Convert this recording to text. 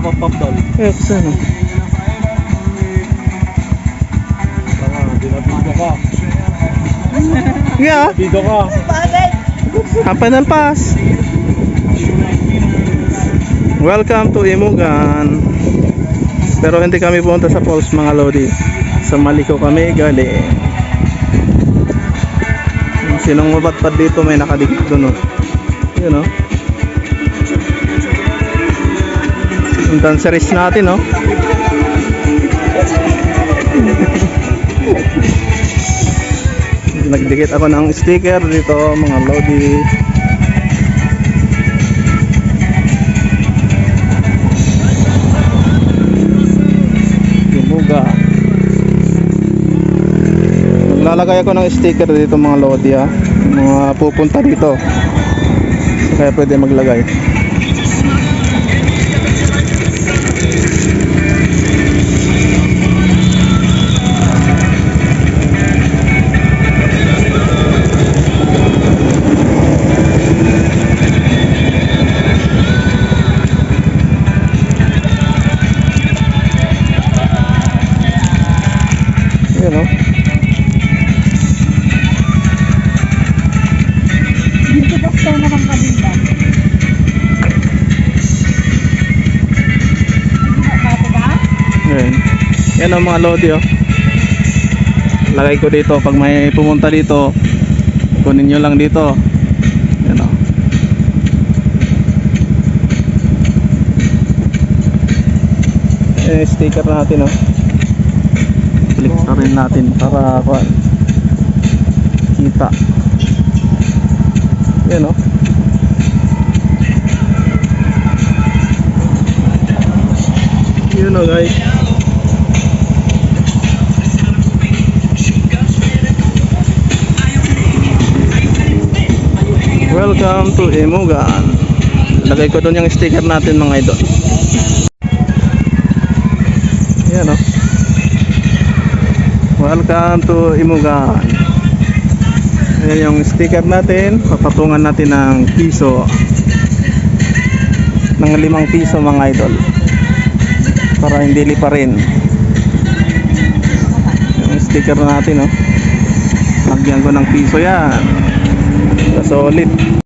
pop doll. Eh, kasi ano. Tama, binabido ka. Yeah, Bido ka. happen and pass. Welcome to Imugan. Pero hindi kami pumunta sa falls mga lodi. Sa Maliko kami galing. Sinong mabatpad dito may nakadikit doon oh. Yun oh. Yung danceries natin oh. Nagdikit ako ng sticker dito mga lodi. Imuga. Naglalagay ako ng sticker dito mga lodi ah. Mga pupunta dito. Kaya pwede maglagay. Yun oh. Dito sa na ng kabila. Ayan. Yan ang mga lodi oh. Lagay ko dito pag may pumunta dito. Kunin nyo lang dito. Yan oh. Eh, sticker natin oh. Click na rin natin para kuan. Kita. Yan oh. Yun oh guys. Welcome to Emugan. Lagay ko doon yung sticker natin mga idol. Welcome to Emugan. Ayan yung sticker natin. Papatungan natin ng piso. Ng limang piso mga idol. Para hindi lipa rin. Yung sticker natin oh. Lagyan ko ng piso yan. Solid.